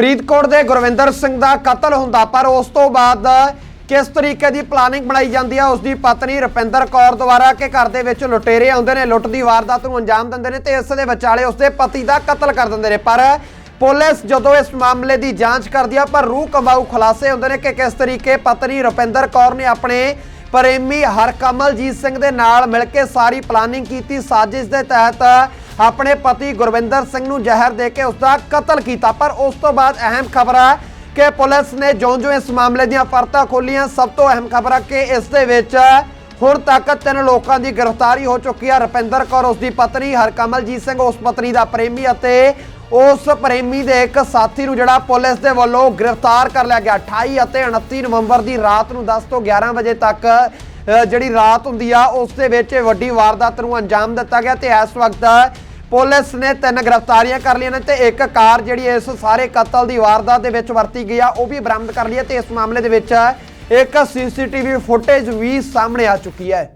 ਫਰੀਦਕੋਟ ਦੇ ਗੁਰਵਿੰਦਰ ਸਿੰਘ ਦਾ ਕਤਲ ਹੁੰਦਾ, ਪਰ ਉਸ ਤੋਂ ਬਾਅਦ ਕਿਸ ਤਰੀਕੇ ਦੀ ਪਲਾਨਿੰਗ ਬਣਾਈ ਜਾਂਦੀ ਹੈ ਉਸ ਦੀ ਪਤਨੀ ਰੁਪਿੰਦਰ ਕੌਰ ਦੁਆਰਾ ਕਿ ਘਰ ਦੇ ਵਿੱਚ ਲੁਟੇਰੇ ਆਉਂਦੇ ਨੇ, ਲੁੱਟ ਦੀ ਵਾਰਦਾਤ ਨੂੰ ਅੰਜਾਮ ਦਿੰਦੇ ਨੇ ਤੇ ਇਸ ਦੇ ਵਿਚਾਲੇ ਉਸ ਦੇ ਪਤੀ ਦਾ ਕਤਲ ਕਰ ਦਿੰਦੇ ਨੇ। ਪਰ ਪੁਲਿਸ ਜਦੋਂ ਇਸ ਮਾਮਲੇ ਦੀ ਜਾਂਚ ਕਰਦੀ ਆ, ਪਰ ਰੂਹ ਕਮਾਊ ਖੁਲਾਸੇ ਹੁੰਦੇ ਨੇ ਕਿ ਕਿਸ ਤਰੀਕੇ ਪਤਨੀ ਰੁਪਿੰਦਰ ਕੌਰ ਨੇ ਆਪਣੇ ਪ੍ਰੇਮੀ ਹਰਕਮਲਜੀਤ ਸਿੰਘ ਦੇ ਨਾਲ ਮਿਲ ਕੇ ਸਾਰੀ ਪਲਾਨਿੰਗ ਕੀਤੀ, ਸਾਜ਼ਿਸ਼ ਦੇ ਤਹਿਤ ਆਪਣੇ ਪਤੀ ਗੁਰਵਿੰਦਰ ਸਿੰਘ ਨੂੰ ਜ਼ਹਿਰ ਦੇ ਕੇ ਉਸ ਦਾ ਕਤਲ ਕੀਤਾ, ਪਰ ਉਸ ਤੋਂ ਬਾਅਦ ਅਹਿਮ ਖਬਰ ਹੈ ਕਿ ਪੁਲਿਸ ਨੇ ਜਿਉਂ-ਜਿਉਂ ਇਸ ਮਾਮਲੇ ਦੀਆਂ ਪਰਤਾਂ ਖੋਲੀਆਂ ਸਭ ਤੋਂ ਅਹਿਮ ਖਬਰ ਹੈ ਕਿ ਇਸ ਦੇ ਵਿੱਚ ਹੁਣ ਤੱਕ ਤਿੰਨ ਲੋਕਾਂ ਦੀ ਗ੍ਰਿਫਤਾਰੀ ਹੋ ਚੁੱਕੀ ਹੈ ਰੁਪਿੰਦਰ ਕੌਰ ਉਸ ਦੀ ਪਤਨੀ ਹਰਕਮਲਜੀਤ ਸਿੰਘ, ਉਸ ਪਤਨੀ ਦਾ ਪ੍ਰੇਮੀ ਅਤੇ ਉਸ ਪ੍ਰੇਮੀ ਦੇ ਇੱਕ ਸਾਥੀ ਨੂੰ ਜਿਹੜਾ ਪੁਲਿਸ ਦੇ ਵੱਲੋਂ ਗ੍ਰਿਫਤਾਰ ਕਰ ਲਿਆ ਗਿਆ। 28 ਅਤੇ 29 ਨਵੰਬਰ ਦੀ ਰਾਤ ਨੂੰ 10 ਤੋਂ 11 ਵਜੇ ਤੱਕ ਜਿਹੜੀ ਰਾਤ ਹੁੰਦੀ ਆ, ਉਸ ਦੇ ਵਿੱਚ ਇਹ ਵੱਡੀ ਵਾਰਦਾਤ ਨੂੰ ਅੰਜਾਮ ਦਿੱਤਾ ਗਿਆ ਤੇ ਇਸ ਵਕਤ ਪੁਲਿਸ ਨੇ ਤਿੰਨ ਗ੍ਰਿਫਤਾਰੀਆਂ ਕਰ ਲਈਆਂ ਨੇ ਤੇ ਇੱਕ ਕਾਰ ਜਿਹੜੀ ਇਸ ਸਾਰੇ ਕਤਲ ਦੀ ਵਾਰਦਾਤ ਦੇ ਵਿੱਚ ਵਰਤੀ ਗਈ ਆ, ਉਹ ਵੀ ਬਰਾਮਦ ਕਰ ਲਈ ਹੈ ਤੇ ਇਸ ਮਾਮਲੇ ਦੇ ਵਿੱਚ ਇੱਕ ਸੀਸੀਟੀਵੀ ਫੁਟੇਜ ਵੀ ਸਾਹਮਣੇ ਆ ਚੁੱਕੀ ਹੈ।